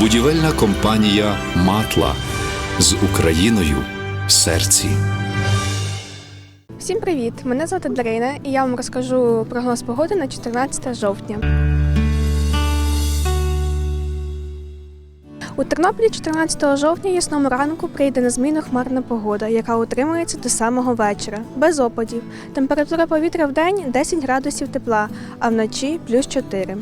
Будівельна компанія Матла з Україною в серці. Всім привіт! Мене звати Дарина, і я вам розкажу прогноз погоди на 14 жовтня. У Тернополі 14 жовтня ясному ранку прийде на зміну хмарна погода, яка утримується до самого вечора, без опадів. Температура повітря в день 10 градусів тепла, а вночі плюс 4.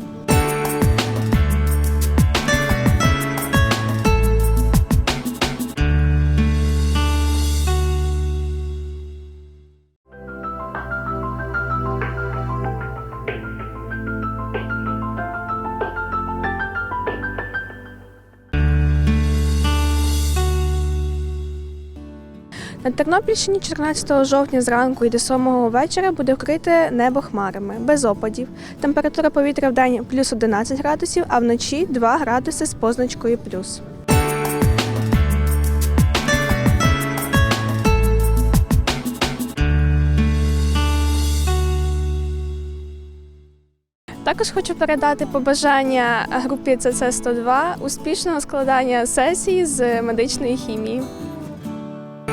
На Тернопільщині 14 жовтня зранку і до 7 вечора буде вкрите небо хмарами, без опадів. Температура повітря в день плюс 11 градусів, а вночі 2 градуси з позначкою плюс. Також хочу передати побажання групі ЦЦ 102 успішного складання сесії з медичної хімії.